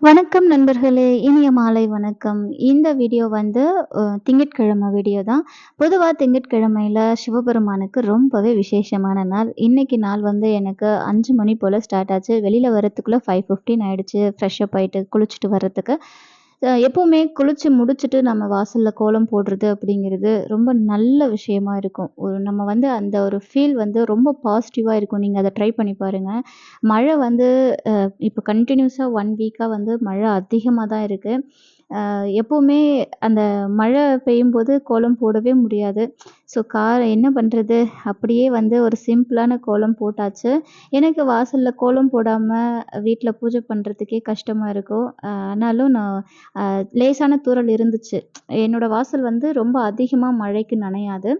வணக்கம் நண்பர்களே! இனிய மாலை வணக்கம். இந்த வீடியோ வந்து திங்கட்கிழமை வீடியோ தான். பொதுவாக திங்கட்கிழமையில் சிவபெருமானுக்கு ரொம்பவே விசேஷமான நாள். இன்னைக்கு நாள் வந்து எனக்கு அஞ்சு மணி போல் ஸ்டார்ட் ஆச்சு. வெளியில் வரத்துக்குள்ள 5:15 ஆயிடுச்சு. ஃப்ரெஷ் அப் ஆயிட்டு, குளிச்சுட்டு வர்றதுக்கு. எப்போவுமே எப்பவுமே குளிச்சு முடிச்சுட்டு நம்ம வாசல்ல கோலம் போடுறது அப்படிங்கிறது ரொம்ப நல்ல விஷயமா இருக்கும். ஒரு நம்ம வந்து அந்த ஒரு ஃபீல் வந்து ரொம்ப பாசிட்டிவா இருக்கும். நீங்க அதை ட்ரை பண்ணி பாருங்க. மழை வந்து அ இப்ப கன்டினியூஸா 1 வீக்கா வந்து மழை அதிகமாக தான் இருக்கு. எப்போவுமே அந்த மழை பெய்யும்போது கோலம் போடவே முடியாது. ஸோ கா என்ன பண்ணுறது அப்படியே வந்து ஒரு சிம்பிளான கோலம் போட்டாச்சு. எனக்கு வாசலில் கோலம் போடாமல் வீட்டில் பூஜை பண்ணுறதுக்கே கஷ்டமாக இருக்கும். ஆனாலும் நான் லேசான தூறல் இருந்துச்சு. என்னோட வாசல் வந்து ரொம்ப அதிகமாக மழைக்கு நனையாது.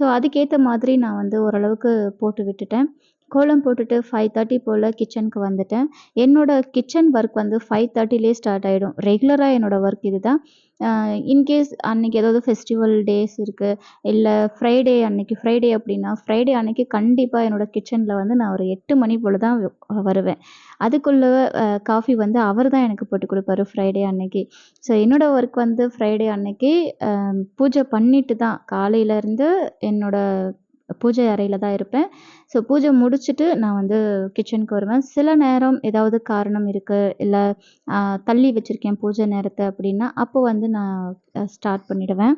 ஸோ அதுக்கேற்ற மாதிரி நான் வந்து ஓரளவுக்கு போட்டு விட்டுட்டேன். கோலம் போட்டுட்டு 5:30 போல கிச்சனுக்கு வந்துட்டேன். என்னோட கிச்சன் ஒர்க் வந்து 5:30லேயே ஸ்டார்ட் ஆகிடும் ரெகுலராக என்னோடய ஒர்க் இதுதான். தான் இன்கேஸ் அன்னைக்கு ஏதாவது ஃபெஸ்டிவல் டேஸ் இருக்குது இல்லை ஃப்ரைடே அன்னைக்கு ஃப்ரைடே அப்படின்னா, ஃப்ரைடே அன்னைக்கு கண்டிப்பாக என்னோட கிச்சனில் வந்து நான் ஒரு எட்டு மணி போல் தான் வருவேன். அதுக்குள்ளே காஃபி வந்து அவர் தான் எனக்கு போட்டு கொடுப்பாரு ஃப்ரைடே அன்னைக்கு. ஸோ என்னோடய ஒர்க் வந்து ஃப்ரைடே அன்னைக்கு பூஜை பண்ணிட்டு தான் காலையிலேருந்து என்னோடய பூஜை அறையில் தான் இருப்பேன். ஸோ பூஜை முடிச்சுட்டு நான் வந்து கிச்சனுக்கு வருவேன். சில நேரம் ஏதாவது காரணம் இருக்குது இல்லை தள்ளி வச்சிருக்கேன் பூஜை நேரத்தை அப்படின்னா, அப்போ வந்து நான் ஸ்டார்ட் பண்ணிடுவேன்.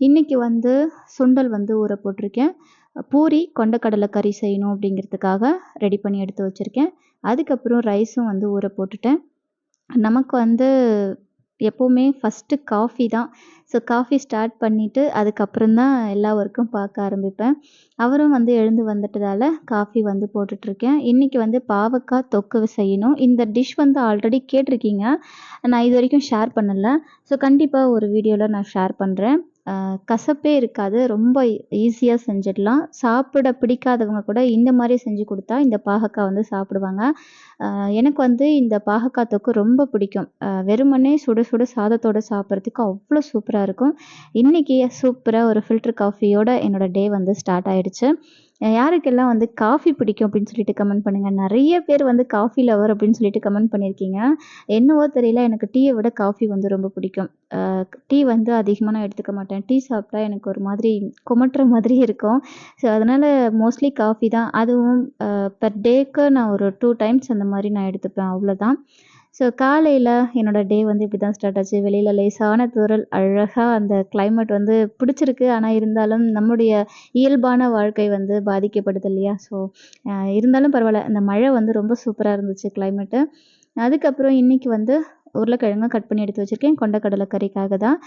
இன்றைக்கி வந்து சுண்டல் வந்து ஊற போட்டிருக்கேன். பூரி, கொண்டக்கடலை கறி செய்யணும் அப்படிங்கிறதுக்காக ரெடி பண்ணி எடுத்து வச்சுருக்கேன் அதுக்கப்புறம் ரைஸும் வந்து ஊற போட்டுட்டேன். நமக்கு வந்து எப்போவுமே ஃபஸ்ட்டு காஃபி தான். ஸோ காஃபி ஸ்டார்ட் பண்ணிவிட்டு அதுக்கப்புறம் தான் எல்லா ஒர்க்கும் பார்க்க ஆரம்பிப்பேன். அவரும் வந்து எழுந்து வந்துட்டதால காஃபி வந்து போட்டுட்ருக்கேன். இன்றைக்கி வந்து பாவக்காய் தொக்கு செய்யணும். இந்த டிஷ் வந்து ஆல்ரெடி கேட்டிருக்கீங்க. நான் இது வரைக்கும் ஷேர் பண்ணலை ஸோ கண்டிப்பாக ஒரு வீடியோவில் நான் ஷேர் பண்ணுறேன் கசப்பே இருக்காது. ரொம்ப ஈஸியாக செஞ்சிடலாம். சாப்பிட பிடிக்காதவங்க கூட இந்த மாதிரி செஞ்சு கொடுத்தா இந்த பாகக்காய் வந்து சாப்பிடுவாங்க. எனக்கு வந்து இந்த பாகக்காய் தொக்கு ரொம்ப பிடிக்கும். வெறுமனே சுட சுட சாதத்தோட சாப்பிட்றதுக்கு அவ்வளோ சூப்பராக இருக்கும். இன்றைக்கி சூப்பராக ஒரு ஃபில்டர் காஃபியோட என்னோட டே வந்து ஸ்டார்ட் ஆகிடுச்சு யாருக்கெல்லாம் வந்து காஃபி பிடிக்கும் அப்படின்னு சொல்லிட்டு கமெண்ட் பண்ணுங்க. நிறைய பேர் வந்து காஃபி லவர் அப்படின்னு சொல்லிட்டு கமெண்ட் பண்ணியிருக்கீங்க. என்னவோ தெரியல எனக்கு டீயை விட காஃபி வந்து ரொம்ப பிடிக்கும். டீ வந்து அதிகமாக நான் எடுத்துக்க மாட்டேன். டீ சாப்பிட்டா எனக்கு ஒரு மாதிரி குமட்டுற மாதிரி இருக்கும். ஸோ அதனால மோஸ்ட்லி காஃபி தான். அதுவும் பர் பெர் டேக்கு நான் ஒரு டூ டைம்ஸ் அந்த மாதிரி நான் எடுத்துப்பேன் அவ்வளோதான். ஸோ காலையில் என்னோடய டே வந்து இப்படி தான் ஸ்டார்ட் ஆச்சு. வெளியில் லேசான தூரல் அழகாக அந்த கிளைமேட் வந்து பிடிச்சிருக்கு. ஆனால் இருந்தாலும் நம்முடைய இயல்பான வாழ்க்கை வந்து பாதிக்கப்படுது இல்லையா? ஸோ இருந்தாலும் பரவாயில்ல அந்த மழை வந்து ரொம்ப சூப்பராக இருந்துச்சு கிளைமேட்டு. அதுக்கப்புறம் இன்னைக்கு வந்து உருளைக்கிழங்கு கட் பண்ணி எடுத்து வச்சிருக்கேன். கடலை கறிக்காக தான்.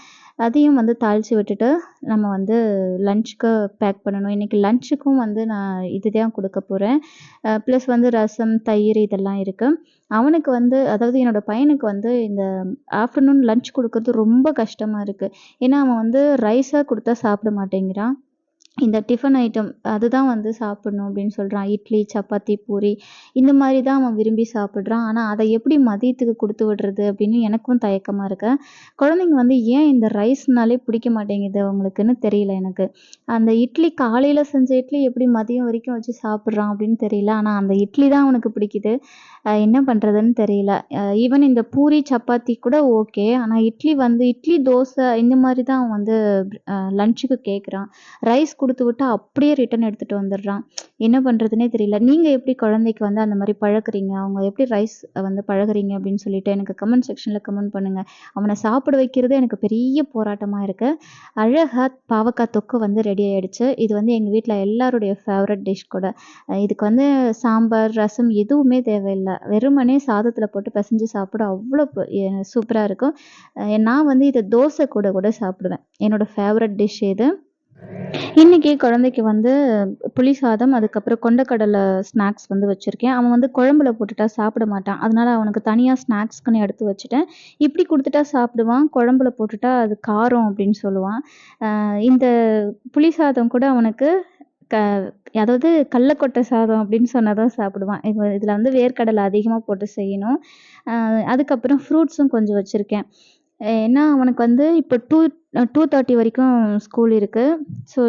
அதையும் வந்து தாளித்து விட்டுட்டு, நம்ம வந்து லஞ்சுக்கு பேக் பண்ணணும். இன்னைக்கு லஞ்சுக்கும் வந்து நான் இது தான் கொடுக்க போகிறேன் ப்ளஸ் வந்து ரசம், தயிர் இதெல்லாம் இருக்குது அவனுக்கு வந்து அதாவது என்னோட பையனுக்கு வந்து இந்த ஆஃப்டர்நூன் லஞ்ச் கொடுக்கறது ரொம்ப கஷ்டமாக இருக்குது ஏன்னா அவன் வந்து ரைஸாக கொடுத்தா சாப்பிட மாட்டேங்கிறான். இந்த டிஃபன் ஐட்டம் அதுதான் வந்து சாப்பிடணும் அப்படின்னு சொல்கிறான் இட்லி, சப்பாத்தி, பூரி இந்த மாதிரி தான் அவன் விரும்பி சாப்பிட்றான் ஆனால் அதை எப்படி மதியத்துக்கு கொடுத்து விடுறது அப்படின்னு எனக்கும் தயக்கமாக இருக்கு. குழந்தைங்க வந்து ஏன் இந்த ரைஸ்னாலே பிடிக்க மாட்டேங்குது அவங்களுக்குன்னு தெரியல எனக்கு. அந்த இட்லி காலையில் செஞ்ச இட்லி எப்படி மதியம் வரைக்கும் வச்சு சாப்பிட்றான் அப்படின்னு தெரியல. ஆனால் அந்த இட்லி தான் அவனுக்கு பிடிக்குது. என்ன பண்ணுறதுன்னு தெரியல. ஈவன் இந்த பூரி, சப்பாத்தி கூட ஓகே. ஆனால் இட்லி வந்து இட்லி, தோசை இந்த மாதிரி தான் அவன் வந்து லன்ச்சுக்கு லஞ்சுக்கு கேட்குறான். ரைஸ் கொடுத்து விட்டா அப்படியே ரிட்டர்ன் எடுத்துகிட்டு வந்துடுறான். என்ன பண்ணுறதுனே தெரியல. நீங்கள் எப்படி குழந்தைக்கு வந்து அந்த மாதிரி பழகுறீங்க அவங்க எப்படி ரைஸ் வந்து பழகுறீங்க அப்படின்னு சொல்லிட்டு எனக்கு கமெண்ட் செக்ஷனில் கமெண்ட் பண்ணுங்கள் அவனை சாப்பிட வைக்கிறது எனக்கு பெரிய போராட்டமாக இருக்குது அழகாக பாவக்காய் தொக்கு வந்து ரெடி ஆகிடுச்சு இது வந்து எங்கள் வீட்டில் எல்லாருடைய ஃபேவரட் டிஷ் கூட. இதுக்கு வந்து சாம்பார், ரசம் எதுவுமே தேவையில்ல. வெறுமனே சாதத்தில் போட்டு பிசைஞ்சு சாப்பிட அவ்வளோ சூப்பராக இருக்கும். நான் வந்து இதை தோசை கூட கூட சாப்பிடுவேன். என்னோட ஃபேவரட் டிஷ் இது. இன்னைக்கு குழந்தைக்கு வந்து புளி சாதம், அதுக்கப்புறம் கொண்டக்கடலை ஸ்நாக்ஸ் வந்து வச்சுருக்கேன் அவன் வந்து குழம்புல போட்டுட்டா சாப்பிட மாட்டான். அதனால அவனுக்கு தனியாக ஸ்நாக்ஸ்க்குன்னு எடுத்து வச்சுட்டேன். இப்படி கொடுத்துட்டா சாப்பிடுவான். குழம்புல போட்டுட்டா அது காரம் அப்படின்னு சொல்லுவான். இந்த புளி சாதம் கூட அவனுக்கு க அதாவது கடலக்கொட்டை சாதம் அப்படின்னு சொன்னால் தான் சாப்பிடுவான். இது இதில் வந்து வேர்க்கடலை அதிகமாக போட்டு செய்யணும். அதுக்கப்புறம் ஃப்ரூட்ஸும் கொஞ்சம் வச்சுருக்கேன் ஏன்னா அவனுக்கு வந்து இப்போ டூ டூ தேர்ட்டி வரைக்கும் ஸ்கூல் இருக்குது ஸோ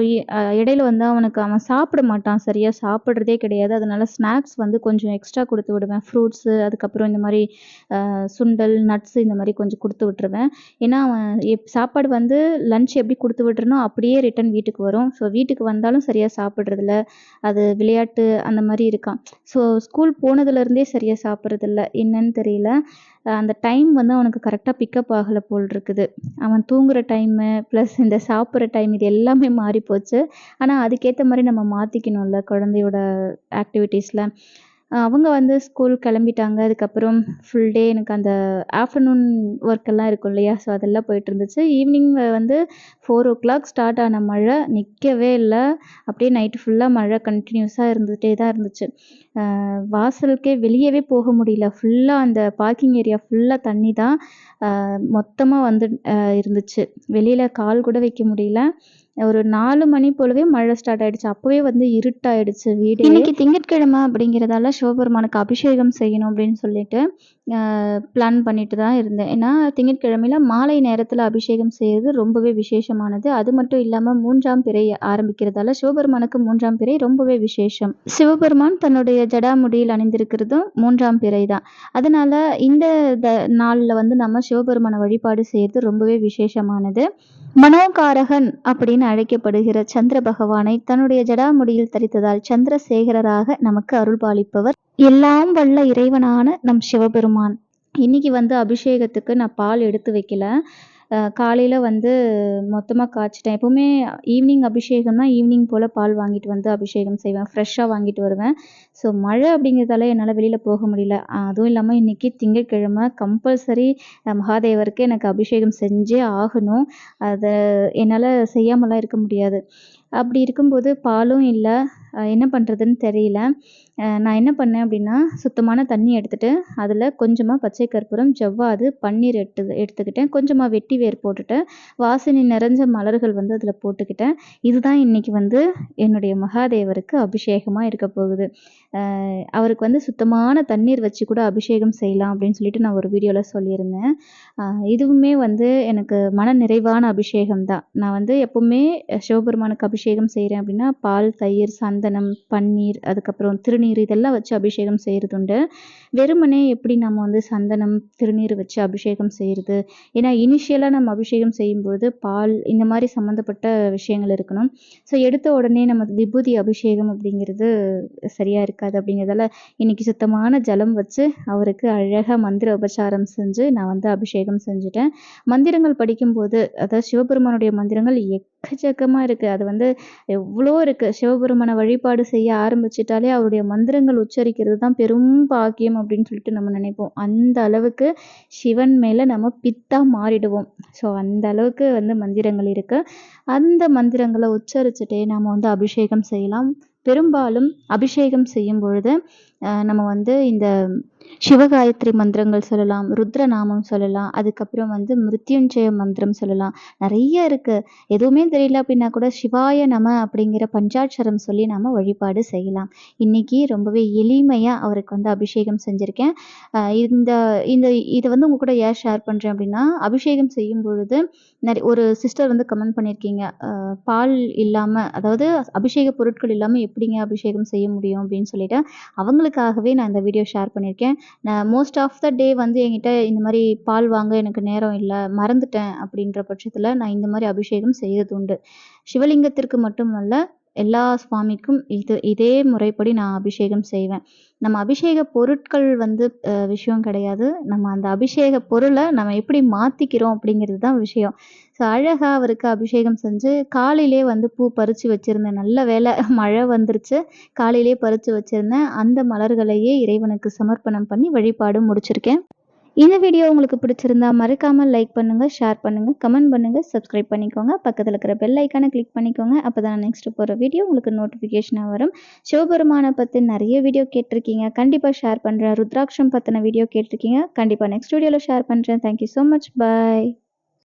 இடையில வந்து அவனுக்கு அவன் சாப்பிட மாட்டான். சரியாக சாப்பிட்றதே கிடையாது. அதனால் ஸ்நாக்ஸ் வந்து கொஞ்சம் எக்ஸ்ட்ரா கொடுத்து விடுவேன். ஃப்ரூட்ஸு அதுக்கப்புறம் இந்த மாதிரி சுண்டல் நட்ஸு இந்த மாதிரி கொஞ்சம் கொடுத்து விட்ருவேன் ஏன்னா அவன் எப் சாப்பாடு வந்து லன்ச் எப்படி கொடுத்து விட்றனோ அப்படியே ரிட்டன் வீட்டுக்கு வரும். ஸோ வீட்டுக்கு வந்தாலும் சரியாக சாப்பிட்றதில்ல. அது விளையாட்டு அந்த மாதிரி இருக்கான். ஸோ ஸ்கூல் போனதுலேருந்தே சரியாக சாப்பிட்றதில்ல. என்னன்னு தெரியல. அந்த டைம் வந்து அவனுக்கு கரெக்டாக பிக்கப் ஆகலை போல் இருக்குது. அவன் தூங்குகிற டைம் ப்ளஸ் இந்த சாப்பிட்ற டைம் இது எல்லாமே மாறி போச்சு ஆனால் அதுக்கேற்ற மாதிரி நம்ம மாற்றிக்கணும்ல குழந்தையோட ஆக்டிவிட்டீஸில் அவங்க வந்து ஸ்கூல் கிளம்பிட்டாங்க. அதுக்கப்புறம் ஃபுல் டே எனக்கு அந்த ஆஃப்டர்நூன் ஒர்க் எல்லாம் இருக்கும் இல்லையா? ஸோ அதெல்லாம் போயிட்டு இருந்துச்சு. ஈவினிங் வந்து ஃபோர் ஓ கிளாக் ஸ்டார்ட் ஆன மழை. நிற்கவே இல்லை. அப்படியே நைட்டு ஃபுல்லாக மழை கண்டினியூஸாக இருந்துகிட்டே தான் இருந்துச்சு. வாசலுக்கே வெளியவே போக முடியல. ஃபுல்லாக அந்த பார்க்கிங் ஏரியா ஃபுல்லாக தண்ணி தான் மொத்தமாக வந்து இருந்துச்சு. வெளியில் கால் கூட வைக்க முடியல. ஒரு நாலு மணி போலவே மழை ஸ்டார்ட் ஆயிடுச்சு. அப்போவே வந்து இருட்டாயிடுச்சு வீடு. இன்னைக்கு திங்கட்கிழமை அப்படிங்கிறதால சிவபெருமானுக்கு அபிஷேகம் செய்யணும் அப்படின்னு சொல்லிட்டு பிளான் பண்ணிட்டு தான் இருந்தேன். ஏன்னா திங்கட்கிழமையில மாலை நேரத்தில் அபிஷேகம் செய்யறது ரொம்பவே விசேஷமானது. அது மட்டும் இல்லாமல் மூன்றாம் பிறை ஆரம்பிக்கிறதால சிவபெருமானுக்கு மூன்றாம் பிறை ரொம்பவே விசேஷம். சிவபெருமான் தன்னுடைய ஜடாமுடியில் அணிந்திருக்கிறதும் மூன்றாம் பிறை தான். அதனால இந்த நாளில் வந்து நம்ம சிவபெருமான வழிபாடு செய்யறது ரொம்பவே விசேஷமானது. மனோகாரகன் அப்படின்னு அழைக்கப்படுகிற சந்திர பகவானை தன்னுடைய ஜடாமுடியில் தரித்ததால் சந்திரசேகரராக நமக்கு அருள்பாலிப்பவர். எல்லாம் வல்ல இறைவனான நம் சிவபெருமான். இன்னைக்கு வந்து அபிஷேகத்துக்கு நான் பால் எடுத்து வைக்கல. காலையில் வந்து மொத்தமாக காய்ச்சிட்டேன். எப்போவுமே ஈவினிங் அபிஷேகம்னா ஈவினிங் போல் பால் வாங்கிட்டு வந்து அபிஷேகம் செய்வேன். ஃப்ரெஷ்ஷாக வாங்கிட்டு வருவேன். ஸோ மழை அப்படிங்கிறதால என்னால் வெளியில் போக முடியல. அதுவும் இல்லாமல் இன்றைக்கி திங்கட்கிழமை கம்பல்சரி மகாதேவருக்கு எனக்கு அபிஷேகம் செஞ்சே ஆகணும். அதை என்னால் செய்யாமலாம் இருக்க முடியாது. அப்படி இருக்கும்போது பாலும் இல்லை. என்ன பண்ணுறதுன்னு தெரியல. நான் என்ன பண்ணேன் அப்படின்னா சுத்தமான தண்ணி எடுத்துகிட்டு அதில் கொஞ்சமாக பச்சை கற்பூரம் ஜவ்வாது பன்னீர் எடுத்து எடுத்துக்கிட்டேன். கொஞ்சமாக வெட்டி வேர் போட்டுட்டு வாசனை நிறைஞ்ச மலர்கள் வந்து அதில் போட்டுக்கிட்டேன். இதுதான் இன்றைக்கி வந்து என்னுடைய மகாதேவருக்கு அபிஷேகமாக இருக்க போகுது. அவருக்கு வந்து சுத்தமான தண்ணீர் வச்சு கூட அபிஷேகம் செய்யலாம் அப்படின்னு சொல்லிட்டு நான் ஒரு வீடியோவில் சொல்லியிருந்தேன். இதுவுமே வந்து எனக்கு மன நிறைவான அபிஷேகம் தான் நான் வந்து எப்போவுமே சிவபெருமானுக்கு அபிஷேகம் அபிஷேகம் செய்கிறேன் அப்படின்னா பால் தயிர் சந்தனம் பன்னீர் அதுக்கப்புறம் திருநீர் இதெல்லாம் வச்சு அபிஷேகம் செய்கிறது உண்டு வெறுமனே எப்படி நம்ம வந்து சந்தனம் திருநீர் வச்சு அபிஷேகம் செய்கிறது ஏன்னா இனிஷியலாக நம்ம அபிஷேகம் செய்யும்பொழுது பால் இந்த மாதிரி சம்மந்தப்பட்ட விஷயங்கள் இருக்கணும். ஸோ எடுத்த உடனே நம்ம விபூதி அபிஷேகம் அப்படிங்கிறது சரியாக இருக்காது அப்படிங்கிறதால இன்றைக்கி சுத்தமான ஜலம் வச்சு அவருக்கு அழகாக மந்திர உபச்சாரம் செஞ்சு நான் வந்து அபிஷேகம் செஞ்சுட்டேன். மந்திரங்கள் படிக்கும்போது அதாவது சிவபெருமானுடைய மந்திரங்கள் எக்கச்சக்கமாக இருக்குது அது வந்து எவ்வளோ இருக்குது சிவபெருமானை வழிபாடு செய்ய ஆரம்பிச்சிட்டாலே அவருடைய மந்திரங்கள் உச்சரிக்கிறது தான் பெரும் பாக்கியம் அப்படின்னு சொல்லிட்டு நம்ம நினைப்போம். அந்த அளவுக்கு சிவன் மேலே நம்ம பித்தா மாறிடுவோம். ஸோ அந்த அளவுக்கு வந்து மந்திரங்கள் இருக்குது அந்த மந்திரங்களை உச்சரிச்சுட்டே நம்ம வந்து அபிஷேகம் செய்யலாம். பெரும்பாலும் அபிஷேகம் செய்யும் பொழுது நம்ம வந்து இந்த சிவகாயத்ரி மந்திரங்கள் சொல்லலாம் ருத்ர நாமம் சொல்லலாம் அதுக்கப்புறம் வந்து மிருத்யுஞ்சய மந்திரம் சொல்லலாம். நிறைய இருக்குது எதுவுமே தெரியல அப்படின்னா கூட சிவாய நம அப்படிங்கிற பஞ்சாட்சரம் சொல்லி நாம் வழிபாடு செய்யலாம். இன்றைக்கி ரொம்பவே எளிமையாக அவருக்கு வந்து அபிஷேகம் செஞ்சுருக்கேன். இந்த இந்த இதை வந்து உங்கள் கூட ஏன் ஷேர் பண்ணுறேன் அப்படின்னா அபிஷேகம் செய்யும் பொழுது நிறைய ஒரு சிஸ்டர் வந்து கமெண்ட் பண்ணியிருக்கீங்க பால் இல்லாமல் அதாவது அபிஷேக பொருட்கள் இல்லாமல் எப்படிங்க அபிஷேகம் செய்ய முடியும் அப்படின்னு சொல்லிட்டு அவங்களுக்காகவே நான் இந்த வீடியோ ஷேர் பண்ணியிருக்கேன். நான் மோஸ்ட் ஆஃப் த டே வந்து என்கிட்ட இந்த மாதிரி பால் வாங்க எனக்கு நேரம் இல்லை மறந்துட்டேன் அப்படின்ற பட்சத்தில் நான் இந்த மாதிரி அபிஷேகம் செய்கிறது உண்டு. சிவலிங்கத்திற்கு மட்டுமல்ல எல்லா சுவாமிக்கும் இது இதே முறைப்படி நான் அபிஷேகம் செய்வேன். நம்ம அபிஷேக பொருட்கள் வந்து விஷயம் கிடையாது. நம்ம அந்த அபிஷேக பொருளை நம்ம எப்படி மாற்றிக்கிறோம் அப்படிங்கிறது தான் விஷயம். ஸோ அழகாக அவருக்கு அபிஷேகம் செஞ்சு காலையிலே வந்து பூ பறித்து வச்சுருந்தேன் நல்ல வேலை மழை வந்துருச்சு. காலையிலே பறித்து வச்சுருந்தேன் அந்த மலர்களையே இறைவனுக்கு சமர்ப்பணம் பண்ணி வழிபாடு முடிச்சிருக்கேன். இந்த வீடியோ உங்களுக்கு பிடிச்சிருந்தா மறக்காமல் லைக் பண்ணுங்கள் ஷேர் பண்ணுங்கள் கமெண்ட் பண்ணுங்கள் சப்ஸ்கிரைப் பண்ணிக்கோங்க. பக்கத்தில் இருக்கிற பெல் ஐக்கானை கிளிக் பண்ணிக்கோங்க. அப்போ தான் நெக்ஸ்ட் போகிற வீடியோ உங்களுக்கு நோட்டிஃபிகேஷனாக வரும். சிவபெருமானை பற்றி நிறைய வீடியோ கேட்டிருக்கீங்க. கண்டிப்பாக ஷேர் பண்ணுறேன் ருத்ராட்சம் பற்றின வீடியோ கேட்டிருக்கீங்க. கண்டிப்பாக நெக்ஸ்ட் வீடியோவில் ஷேர் பண்ணுறேன் தேங்க்யூ ஸோ மச் பாய்